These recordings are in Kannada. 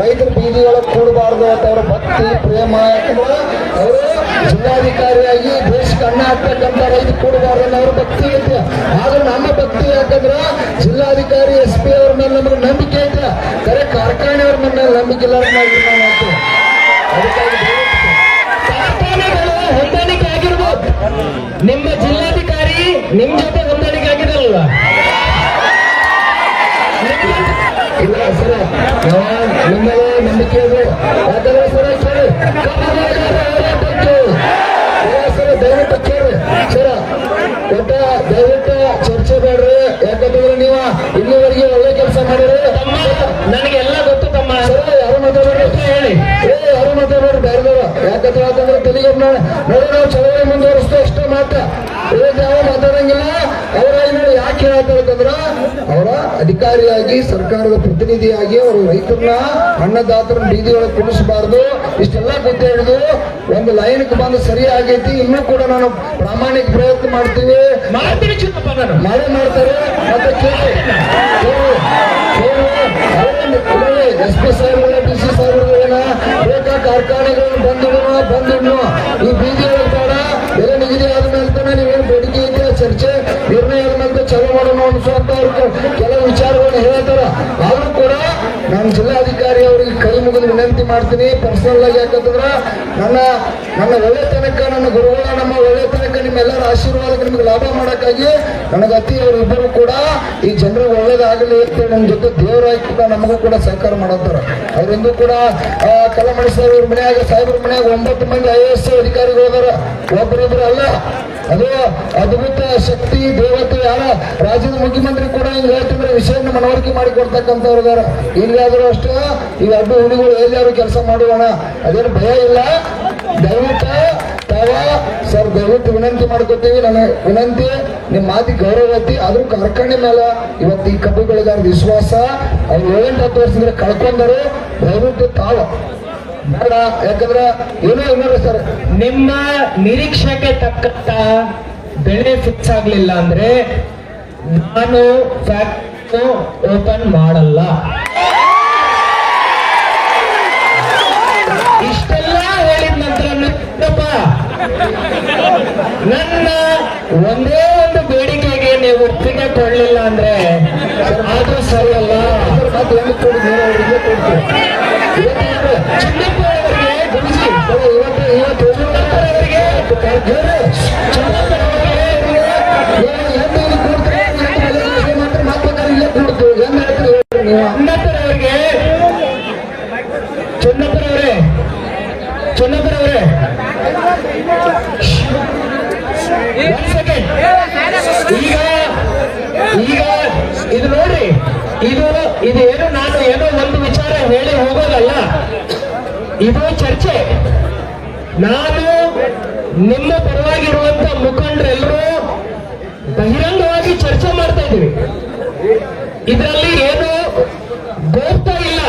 ರೈತರ ಬೀದಿ ಒಳಗೆ ಕೂಡಬಾರ್ದು ಅಂತ ಅವ್ರ ಭಕ್ತಿ, ಪ್ರೇಮ, ಯಾಕಂದ್ರೆ ಅವರು ಜಿಲ್ಲಾಧಿಕಾರಿಯಾಗಿ ದೇಶಕ್ಕೆ ಅನ್ನ ಹಾಕ್ಬೇಕಂತ ರೈತ ಕೂಡಬಾರ್ದು ಅನ್ನೋ ಅವ್ರ ಭಕ್ತಿ ಐತೆ. ಆದ್ರೆ ನಮ್ಮ ಭಕ್ತಿ ಯಾಕಂದ್ರೆ ಜಿಲ್ಲಾಧಿಕಾರಿ, ಎಸ್ ಪಿ ಅವ್ರ ಮೇಲೆ ನಮಗೆ ನಂಬಿಕೆ ಐತೆ. ಕರೆ ಕಾರ್ಖಾನೆಯವ್ರ ಮೇಲೆ ನಂಬಿಕೆ ಇಲ್ಲ ಅದಕ್ಕಾಗಿ ಕಾರ್ಖಾನೆಗಳು ಹೊಂದಾಣಿಕೆ ಆಗಿರ್ಬೋದು ನಿಮ್ಮ ಜಿಲ್ಲಾಧಿಕಾರಿ ನಿಮ್ ಜೊತೆ ಹೊಂದಾಣಿಕೆ ಆಗಿರಲ್ವಾ ಇಲ್ಲ, ಸರ. ನಿಮ್ಮದೇ ನಂಬಿಕೆ ಇದೆ. ಯಾಕಂದ್ರೆ ಸರ ಕೇಳಿ ಇಲ್ಲ ಸರ ದಯವಿಟ್ಟು ಕೇಳಿ ಸರ ಒಟ್ಟ ದಯವಿಟ್ಟು ಚರ್ಚೆ ಬೇಡ್ರಿ ಯಾಕಂದ್ರೆ ನೀವು ಇಲ್ಲಿವರೆಗೆ ಒಳ್ಳೆ ಕೆಲಸ ಮಾಡಿರಿ ತಮ್ಮ ನನಗೆಲ್ಲ ಗೊತ್ತು ತಮ್ಮ ಸರ ಯಾರು ಮಾತಾಡ್ಬೇಡಿ ಹೇಳಿ ಏ ಯಾರು ಮಾತಾಡ್ಬೇಡಿ ಬೇರೆದವ್ರು ಯಾಕಂದ್ರೆ ಯಾಕಂದ್ರೆ ತೆಲಿಗೆ ನೋಡಿ ನೋಡಿ ನಾವು ಚಳವಳಿ ಮುಂದುವರಿಸ್ತಾ ಅಷ್ಟೇ ಮಾತ್ರ ಇವತ್ತು ಯಾವ ಮಾತಾಡಂಗಿಲ್ಲ ಅವರ ಅವರ ಅಧಿಕಾರಿಯಾಗಿ ಸರ್ಕಾರದ ಪ್ರತಿನಿಧಿಯಾಗಿ ಅವರು ರೈತರನ್ನ ಅನ್ನದಾತರ ಬೀದಿಗಳ ಕುಣಿಸಬಾರದು. ಇಷ್ಟೆಲ್ಲ ಗೊತ್ತೇ ಹಿಡಿದು ಒಂದು ಲೈನ್ಗೆ ಬಂದು ಸರಿ ಆಗೈತಿ. ಇನ್ನೂ ಕೂಡ ನಾನು ಪ್ರಾಮಾಣಿಕ ಪ್ರಯತ್ನ ಮಾಡ್ತೀವಿ. ಮಳೆ ಮಾಡೇ ಮಾಡ್ತಾರೆ. ಮತ್ತೆ ಕೇಳಿ. ಎಸ್ ಪಿ ಸಾಹೇಬ್ಗಳ ಡಿ ಸಿ ಸಾಹೇಬ್ಗಳನ್ನ ಬೇಕಾ ಕಾರ್ಖಾನೆಗಳನ್ನು ಬಂದಿಡೋಣ ಬಂದಿಡೋಣ ಈ ಬೀದಿ ಅವರಿಗೆ ವಿನಂತಿ ಮಾಡ್ತೀನಿ ಪರ್ಸನಲ್ ಆಗಿ ಯಾಕಂತಂದ್ರ ನನ್ನ ನನ್ನ ಒಳ್ಳೆತನಕ ನನ್ನ ಗುರುಗಳ ನಮ್ಮ ಒಳ್ಳೆತನಕ ನಿಮ್ಮೆಲ್ಲರ ಆಶೀರ್ವಾದಕ್ಕೆ ನಿಮ್ಗೆ ಲಾಭ ಮಾಡೋಕ್ಕಾಗಿ ನನಗೆ ಅತಿ ಅವರಿಬ್ಬರು ಕೂಡ ಈ ಜನರಿಗೆ ಒಳ್ಳೇದಾಗಲಿ ಅಂತ ನನ್ನ ಜೊತೆ ದೇವರಾಗಿ ಕೂಡ ನಮಗೂ ಕೂಡ ಸಹಕಾರ ಮಾಡತ್ತಾರ ಅವರಿಂದು ಕೂಡ ಕಲಮಣಿ ಸಾಹೇಬ್ರ ಮನೆಯಾಗ ಸಾಹೇಬ್ರ ಮನೆಯಾಗ ಒಂಬತ್ತು ಮಂದಿ ಐ ಎಸ್ ಅಧಿಕಾರಿಗಳು ಅದಾರ. ಒಬ್ಬರಿಬ್ರು ಅಲ್ಲ. ಅದು ಅದ್ಭುತ ಶಕ್ತಿ, ದೇವತೆ ಯಾರ? ರಾಜ್ಯದ ಮುಖ್ಯಮಂತ್ರಿ ಕೂಡ ಹಿಂಗೆ ಹೇಳ್ತಿದ್ರೆ ವಿಷಯನ ಮನವರಿಕೆ ಮಾಡಿ ಕೊಡ್ತಕ್ಕಂಥವ್ರು ಇದಾರೆ ಇಲ್ಲಿಯಾದ್ರೂ ಅಷ್ಟೇ? ಈ ಅಡ್ಡು ಹುಡುಗರು ಎಲ್ಲಾರು ಕೆಲಸ ಮಾಡೋಣ ಅದೇನು ಭಯ ಇಲ್ಲ? ದಯವಿಟ್ಟು ತಾವ ಸರ್, ದಯವಿಟ್ಟು ವಿನಂತಿ ಮಾಡ್ಕೋತೀವಿ. ನನ್ನ ವಿನಂತಿ, ನಿಮ್ಮ ಮಾತಿ ಗೌರವ ಐತಿ. ಆದ್ರೂ ಕಾರ್ಖಾನೆ ಮೇಲೆ ಇವತ್ತು ಈ ಕಬ್ಬು ವಿಶ್ವಾಸ. ಅವ್ರು ಏಳೆಂಟು ಹತ್ತು ವರ್ಷದಿಂದ ಕಳ್ಕೊಂಡರು. ದಯವಿಟ್ಟು ತಾವ ಬೇಡ ಯಾಕಂದ್ರೆ ಏನೋ ಏನಾರು ಸರ್ ನಿಮ್ಮ ನಿರೀಕ್ಷೆಗೆ ತಕ್ಕಂತ ಬೆಳೆ ಫಿಕ್ಸ್ ಆಗ್ಲಿಲ್ಲ ಅಂದ್ರೆ ನಾನು ಫ್ಯಾಕ್ಟ್ರಿ ಓಪನ್ ಮಾಡಲ್ಲ. ಇಷ್ಟೆಲ್ಲ ಹೇಳಿದ ನಂತರ ನನ್ನ ಒಂದೇ ಒಂದು ಬೇಡಿಕೆಗೆ ನೀವು ಒಪ್ಪಿಗೆ ಕೊಡ್ಲಿಲ್ಲ ಅಂದ್ರೆ ಅದು ಸರಿಯಲ್ಲ. ಇದು ನೋಡ್ರಿ ಇದು ಇದು ಏನು ನಾನು ಏನೋ ಒಂದು ವಿಚಾರ ಹೇಳಿ ಹೋಗೋದಲ್ಲ ಇದು ಚರ್ಚೆ. ನಾನು ನಿಮ್ಮ ಪರವಾಗಿರುವಂತ ಮುಖಂಡರೆಲ್ಲರೂ ಬಹಿರಂಗವಾಗಿ ಚರ್ಚೆ ಮಾಡ್ತಾ ಇದ್ದೀವಿ. ಇದರಲ್ಲಿ ಏನು ಗೋಪ್ತ ಇಲ್ಲ.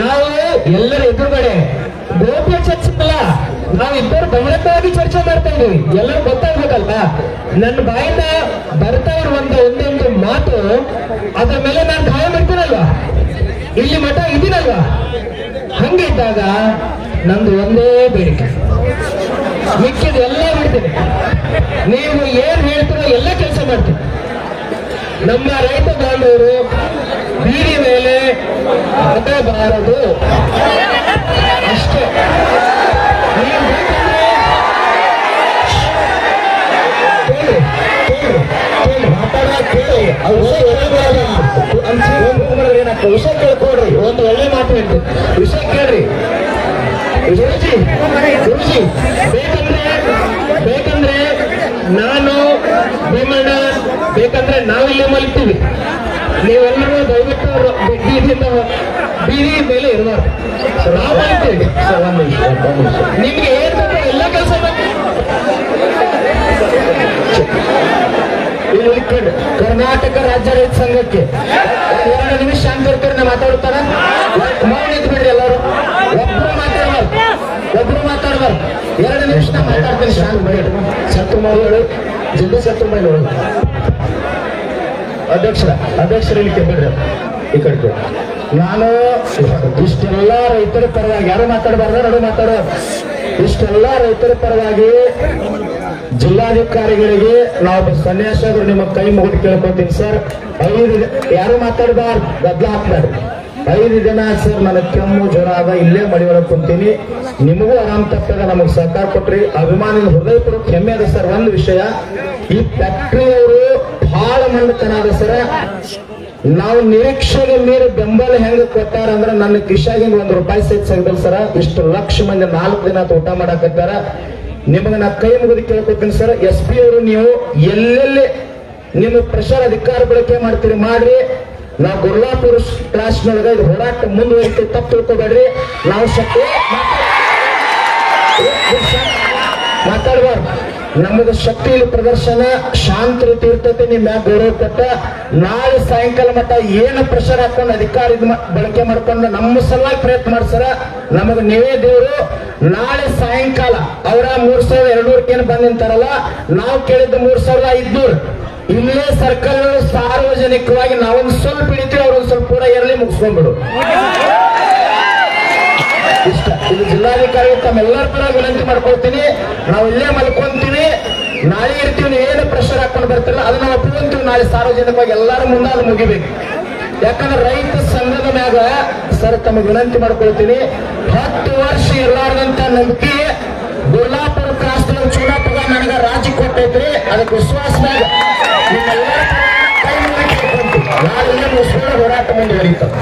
ನಾವು ಎಲ್ಲರ ಎದುರುಗಡೆ ಗೋಪ್ಯ ಚರ್ಚೆ ನಾವಿಬ್ಬರು ಬಹಿರಂಗವಾಗಿ ಚರ್ಚೆ ಮಾಡ್ತಾ ಇದ್ದೀವಿ. ಎಲ್ಲರೂ ಗೊತ್ತಾಗ್ಬೇಕಲ್ಲ ನನ್ನ ಬಾಯಿಂದ ಬರ್ತಾ ಇರುವಂತ ಒಂದೊಂದು ಮಾತು ಅದರ ಮೇಲೆ ನಾನು ಗಾಯ ಮಾಡ್ತೀನಲ್ವಾ ಇಲ್ಲಿ ಮಠ ಇದೀನಲ್ವಾ? ಹಂಗಿದ್ದಾಗ ನಂದು ಒಂದೇ ಬೇಡಿಕೆ. ಮಿಕ್ಕಿದ ಎಲ್ಲ ಬಿಡ್ತೀನಿ ನೀವು ಏನ್ ಹೇಳ್ತೀರೋ ಎಲ್ಲ ಕೆಲಸ ಮಾಡ್ತೀನಿ. ನಮ್ಮ ರೈತ ಬಾಂಧವರು ಬೀದಿ ಮೇಲೆ ಬರಬಾರದು ಅಷ್ಟೇ. ವಿಷಯ ಕೇಳ್ಕೊಡ್ರಿ ಒಂದು ಒಳ್ಳೆ ಮಾತು ಹೇಳ್ತೀನಿ. ವಿಷಯ ಕೇಳ್ರಿ. ಗುರುಜಿ ಗುರುಜಿ ಬೇಕಂದ್ರೆ ಬೇಕಂದ್ರೆ ನಾನು ಭೀಮಣ್ಣ, ಬೇಕಂದ್ರೆ ನಾವಿಲ್ಲೇ ಮಲಗ್ತೀವಿ. ನೀವೆಲ್ಲರೂ ದಯವಿಟ್ಟು ಬೀದಿಯಿಂದ ಬೀದಿ ಮೇಲೆ ಇರಬಾರ್ದು. ನಾವು ಮಲಗ್ತೀವಿ ನಿಮ್ಗೆ ಏನ್ ಎಲ್ಲ ಕೆಲಸ ಕರ್ನಾಟಕ ರಾಜ್ಯ ರೈತ ಸಂಘಕ್ಕೆ. ಎರಡು ನಿಮಿಷ ಶಾಂತಿ ಇರ್ತಾರೆ ಮಾತಾಡ್ತಾರ ಒಬ್ಬರು ಮಾತಾಡಬಾರ್ದು ಎರಡು ನಿಮಿಷ ಮಾತಾಡ್ತೀನಿ, ಶಾಂತ ಮಾಡಿ ಸತ್ತುಮಾರಿ ಹೇಳು ಜಲ್ದಿ ಸತ್ತುಮಾರಿ ಹೇಳು ಅಧ್ಯಕ್ಷರ ಅಧ್ಯಕ್ಷರ ಇಲ್ಲಿ ಕೇಳ್ಬಿಡ್ರಿ ಈ ಕಡೆ ನಾನು ಇಷ್ಟೆಲ್ಲ ರೈತರ ಪರವಾಗಿ, ಯಾರು ಮಾತಾಡಬಾರ್ದು? ನಡು ಮಾತಾಡೋ. ಇಷ್ಟೆಲ್ಲ ರೈತರ ಪರವಾಗಿ ಜಿಲ್ಲಾಧಿಕಾರಿಗಳಿಗೆ ನಾವು ಸನ್ಯಾಸಿಗಳು ನಿಮ್ಮ ಕೈ ಮುಗಿದು ಕೇಳ್ಕೊತೀನಿ, ಸರ್. ಐದು ಯಾರು ಮಾತಾಡಬಾರ್ದು? ಹಾಕ್ಬೇಡ್ರಿ ಐದು ದಿನ, ಸರ್, ನನಗೆ ಕೆಮ್ಮು, ಜ್ವರ ಆದ ಇಲ್ಲೇ ಮಡಿ ಒಳಗೆ ಕುಂತೀನಿ. ನಿಮಗೂ ಆರಾಮ್ ತಪ್ಪದ, ನಮಗೆ ಸಹಕಾರ ಕೊಟ್ರಿ. ಅಭಿಮಾನಿನ ಹೃದಯಪೂರ್ವಕ ಹೆಮ್ಮೆ ಅದ ಸರ್, ಒಂದು ವಿಷಯ. ಈ ಫ್ಯಾಕ್ಟ್ರಿಯವರು ಬಹಳ ಮಂಡತನ ಅದ ಸರ್. ನಾವು ನಿರೀಕ್ಷೆಗೆ ಮೀರಿ ಬೆಂಬಲ ಹೆಂಗ ಕೊಟ್ಟಾರ ಅಂದ್ರೆ ನನ್ನ ಕಿಶಾಗಿಂದ ಒಂದು ರೂಪಾಯಿ ಸಹಿತ ಸಗದಲ್ ಸರ. ಇಷ್ಟು ಲಕ್ಷ ಮಂದಿ ನಾಲ್ಕು ದಿನ ಊಟ ಮಾಡಾಕತ್ತಾರ. ನಿಮಗೆ ನಾ ಕೈ ಮುಗಿದು ಕೇಳ್ಕೊತೀನಿ ಸರ್ ಎಸ್ ಪಿ ಅವರು ನೀವು ಎಲ್ಲೆಲ್ಲಿ ನಿಮ್ಮ ಪ್ರೆಷರ್ ಅಧಿಕಾರ ಬಳಕೆ ಮಾಡ್ತೀರಿ ಮಾಡ್ರಿ. ನಾವು ಗುರ್ಲಾಪುರ ಕ್ಲಾಸ್ನೊಳಗೆ ಇದು ಹೋರಾಟ ಮುಂದುವರಿತೀವಿ ತಪ್ಪು ತಿಳ್ಕೊಬೇಡ್ರಿ. ನಾವು ಶಕ್ತಿ ಮಾತಾಡಬಾರ್ದು. ನಮ್ಮದು ಶಕ್ತಿ ಪ್ರದರ್ಶನ ಶಾಂತ ರೀತಿ ಇರ್ತೈತಿ ನಿಮ್ಮ ಗೌರವ ಕೊಟ್ಟ, ನಾಳೆ ಸಾಯಂಕಾಲ ಮಟ್ಟ ಏನು ಪ್ರೆಷರ್ ಹಾಕೊಂಡು ಅಧಿಕಾರ ಇದ್ ಬಳಕೆ ಮಾಡ್ಕೊಂಡು ನಮ್ಮ ಸಲುವಾಗಿ ಪ್ರಯತ್ನ ಮಾಡ್ಸರ ನಮಗ ನೀವೇ ದೇವರು. ನಾಳೆ ಸಾಯಂಕಾಲ, ಅವರ ಮೂರ್ ಸಾವಿರದ ಎರಡ್ನೂರಕ್ಕೆ ಏನು ಬಂದ್ ನಿಂತಾರಲ್ಲ, ನಾವು ಕೇಳಿದ್ದು ಮೂರ್ ಸಾವಿರದ ಐದ್ನೂರು. ಇಲ್ಲೇ ಸರ್ಕಲ್ ಸಾರ್ವಜನಿಕವಾಗಿ ನಾವೊಂದು ಸ್ವಲ್ಪ ಇಳಿತೀವಿ ಅವ್ರೊಂದು ಸ್ವಲ್ಪ ಪೂರ ಇರಲಿ ಮುಗಿಸ್ಕೊಂಡ್ಬಿಡು. ಇಷ್ಟ ಇದು ಜಿಲ್ಲಾಧಿಕಾರಿ ತಮ್ಮೆಲ್ಲರ ಪರ ವಿನಂತಿ ಮಾಡ್ಕೊಳ್ತೀನಿ. ನಾವು ಇಲ್ಲೇ ಮಲ್ಕೊಂತೀವಿ ನಾಳೆ ಇರ್ತೀವಿ, ನೀವು ಏನು ಪ್ರೆಷರ್ ಹಾಕೊಂಡು ಬರ್ತಿರಲ್ಲ ಅದನ್ನ ನಾವು ನಾಳೆ ಸಾರ್ವಜನಿಕವಾಗಿ ಎಲ್ಲರ ಮುಂದೆ ಅದು ಮುಗಿಬೇಕು. ಯಾಕಂದ್ರೆ ರೈತ ಸಂಘದ ಮ್ಯಾಗ ಸರ್ ತಮಗೆ ವಿನಂತಿ ಮಾಡ್ಕೊಳ್ತೀನಿ. ಹತ್ತು ವರ್ಷ ಇರಲಾರ್ದಂತ ನಂಬಿಕೆ ಗುರ್ಲಾಪುರ ಕ್ರಾಸ್ ಚೂಡಾಪುರ ನನಗ ರಾಜಿ ಕೊಟ್ಟೈತ್ರಿ. ಅದಕ್ಕೆ ವಿಶ್ವಾಸ. ನಾಳೆ ಹೋರಾಟ ಮುಂದುವರಿತಾವೆ.